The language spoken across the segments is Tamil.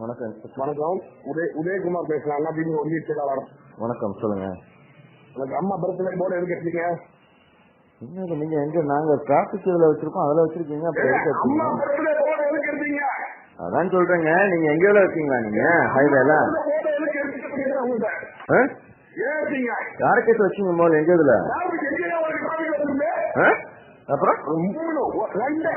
வணக்கம். வணக்கம். உதய உதயகுமார் பேசுறேன் அண்ணா திமுக ஒன்றிய செயலாளர். வணக்கம் சொல்லுங்க. எனக்கு அம்மா பர்த்டே போர்டு எதுக்கு எடுத்தீங்க இன்னும் நீங்க எங்க நாங்க டிராபிக் இதுல வச்சிருக்கோம் அதுல வச்சிருக்கீங்க அப்புறம் எதுக்கு அம்மா? பர்த்டே போர்டு எதுக்கு எடுத்தீங்க அதான் சொல்றேங்க நீங்க எங்கேயோல இருக்கீங்களா நீங்க? ஹைவேல போர்டு எதுக்கு எடுத்தீங்க உங்கள்கிட்ட ஆ? ஏன் எடுத்தீங்க? யாரை கேட்டு வச்சீங்க முதல்ல எங்க இதுல? அப்புறம்? மூணு ரெண்டை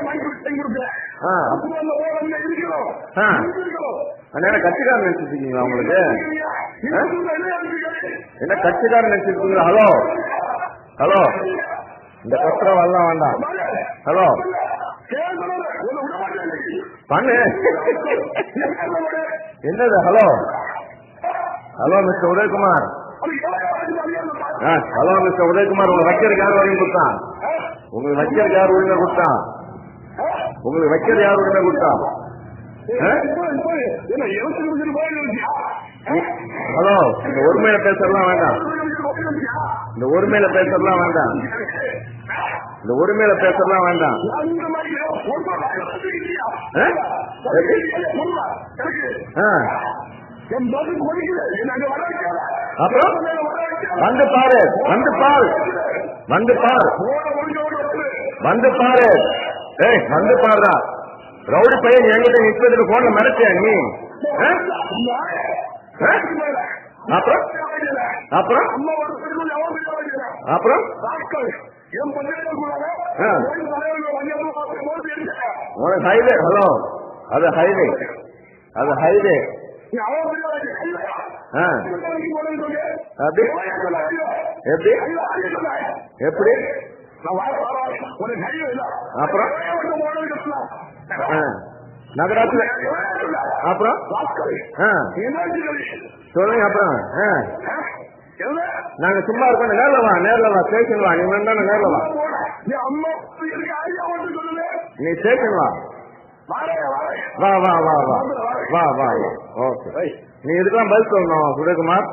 என்ன கட்சிக்காரன் நினைச்சிருக்கீங்களா உங்களுக்கு? என்ன கட்சிக்காரன் நினைச்சிருக்கீங்களா? ஹலோ. ஹலோ. இந்த கத்திரம் வரலாம் வேண்டாம். ஹலோ. பண்ணு. என்னது? Hello. Hello mister Udayakumar. Hello mister Udayakumar உங்க வைக்கிறதுக்காக வரையும் கொடுத்தான்? உங்களுக்கு வைக்கிறது யார் உரிமை கொடுத்தா உங்களுக்கு வைக்கிறது யார் உரிமை கொடுத்தா ஹலோ இந்த ஒருமையில பேசலாம் வேண்டாம். இந்த ஒருமையில பேசலாம் வேண்டாம். இந்த ஒருமையில பேசலாம் வேண்டாம். அப்புறம்? வந்து பாரு வந்து பாரு வந்து பாரு. வந்து பாரு. ஏய் வந்து பாருடா. ரவுடி பையன் என்கிட்ட நிற்பதுக்கு போன மிரட்டியா நீ. அப்புறம்? அப்புறம்? அப்புறம்? உனக்கு ஹைவே ஹலோ அது ஹைவே அது ஹைவே எப்படி? எப்படி? எப்படி? அப்புறம்? நகராத்துல அப்புறம்? சொல்லுங்க அப்புறம். நாங்க சும்மா இருக்கோம் நேரில் வா நேரில் வா ஸ்டேஷன் வா நீ வேண்டாம் நேர்ல வா. நீ ஸ்டேஷன் வா. வா வா வா வா. வா வா ஓகே. நீ இதுக்கெல்லாம் பதில் சொல்லணும் சுரேகுமார்